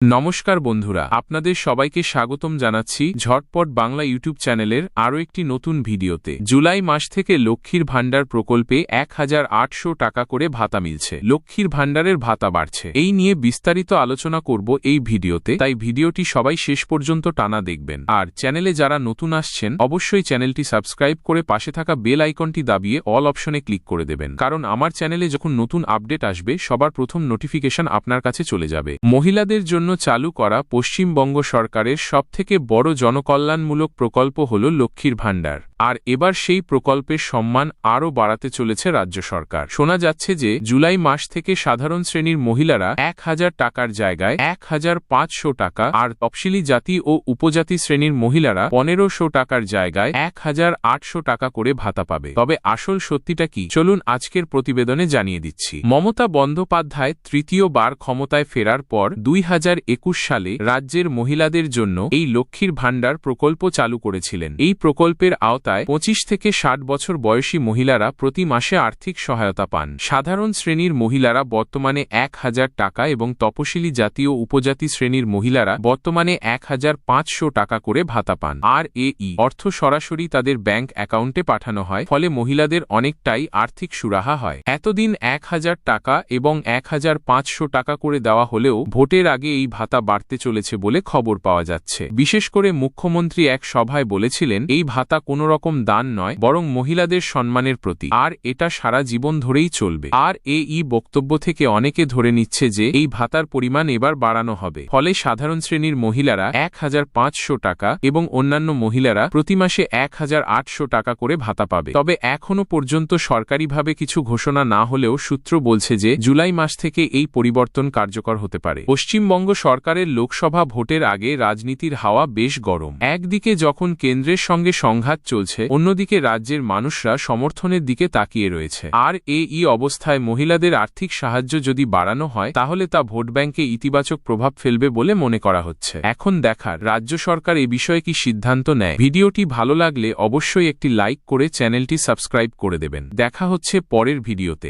নমস্কার বন্ধুরা, আপনাদের সবাইকে স্বাগতম জানাচ্ছি ঝটপট বাংলা ইউটিউব চ্যানেলের আরও একটি নতুন ভিডিওতে। জুলাই মাস থেকে লক্ষ্মীর ভাণ্ডার প্রকল্পে এক হাজার আটশো টাকা করে ভাতা মিলছে। লক্ষ্মীর ভাণ্ডারের ভাতা বাড়ছে। এই নিয়ে বিস্তারিত আলোচনা করব এই ভিডিওতে, তাই ভিডিওটি সবাই শেষ পর্যন্ত টানা দেখবেন। আর চ্যানেলে যারা নতুন আসছেন, অবশ্যই চ্যানেলটি সাবস্ক্রাইব করে পাশে থাকা বেল আইকনটি দাবিয়ে অল অপশনে ক্লিক করে দেবেন। কারণ আমার চ্যানেলে যখন নতুন আপডেট আসবে, সবার প্রথম নোটিফিকেশন আপনার কাছে চলে যাবে। মহিলাদের জন্য চালু করা পশ্চিমবঙ্গ সরকারের সবথেকে বড় জনকল্যাণমূলক প্রকল্প হল লক্ষ্মীর ভাণ্ডার। আর এবার সেই প্রকল্পের সম্মান আরও বাড়াতে চলেছে রাজ্য সরকার। শোনা যাচ্ছে যে, জুলাই মাস থেকে সাধারণ শ্রেণির মহিলারা এক হাজার টাকার জায়গায় এক হাজার পাঁচশো টাকা আর তফসিলি জাতি ও উপজাতি শ্রেণির মহিলারা পনেরোশো টাকার জায়গায় এক হাজার আটশো টাকা করে ভাতা পাবে। তবে আসল সত্যিটা কি? চলুন আজকের প্রতিবেদনে জানিয়ে দিচ্ছি। মমতা বন্দ্যোপাধ্যায় তৃতীয়বার ক্ষমতায় ফেরার পর দুই হাজার একুশ সালে রাজ্যের মহিলাদের জন্য এই লক্ষ্মীর ভাণ্ডার প্রকল্প চালু করেছিলেন। এই প্রকল্পের আওতায় পঁচিশ থেকে ষাট বছর বয়সী মহিলারা প্রতি মাসে আর্থিক সহায়তা পান। সাধারণ শ্রেণির মহিলারা বর্তমানে এক হাজার টাকা এবং তপশিলি জাতীয় উপজাতি শ্রেণির মহিলারা বর্তমানে এক হাজার পাঁচশো টাকা করে ভাতা পান। আর অর্থ সরাসরি তাদের ব্যাংক অ্যাকাউন্টে পাঠানো হয়, ফলে মহিলাদের অনেকটাই আর্থিক সুরাহা হয়। এতদিন এক হাজার টাকা এবং এক হাজার পাঁচশো টাকা করে দেওয়া হলেও ভোটের আগে এই ভাতা বাড়তে চলেছে বলে খবর পাওয়া যাচ্ছে। বিশেষ করে মুখ্যমন্ত্রী এক সভায় বলেছিলেন, এই ভাতা কোনো রকম দান নয়, বরং মহিলাদের সম্মানের প্রতি আর এটা সারা জীবন ধরেই চলবে। আর এই বক্তব্য থেকে অনেকে ধরে নিচ্ছে যে, এই ভাতার পরিমাণ এবার বাড়ানো হবে। ফলে সাধারণ শ্রেণির মহিলারা এক হাজার পাঁচশো টাকা এবং অন্যান্য মহিলারা প্রতি মাসে এক হাজার আটশো টাকা করে ভাতা পাবে। তবে এখনও পর্যন্ত সরকারিভাবে কিছু ঘোষণা না হলেও সূত্র বলছে যে, জুলাই মাস থেকে এই পরিবর্তন কার্যকর হতে পারে। পশ্চিমবঙ্গ সরকারের লোকসভা ভোটের আগে রাজনীতির হাওয়া বেশ গরম। একদিকে যখন কেন্দ্রের সঙ্গে সংঘাত চলছে অন্যদিকে রাজ্যের মানুষরা সমর্থনের দিকে তাকিয়ে রয়েছে। আর এই অবস্থায় মহিলাদের আর্থিক সাহায্য যদি বাড়ানো হয়, তাহলে তা ভোট ব্যাংকে ইতিবাচক প্রভাব ফেলবে বলে মনে করা হচ্ছে। এখন দেখার রাজ্য সরকার এ বিষয়ে কি সিদ্ধান্ত নেয়? ভিডিওটি ভালো লাগলে অবশ্যই একটি লাইক করে চ্যানেলটি সাবস্ক্রাইব করে দেবেন। দেখা হচ্ছে পরের ভিডিওতে।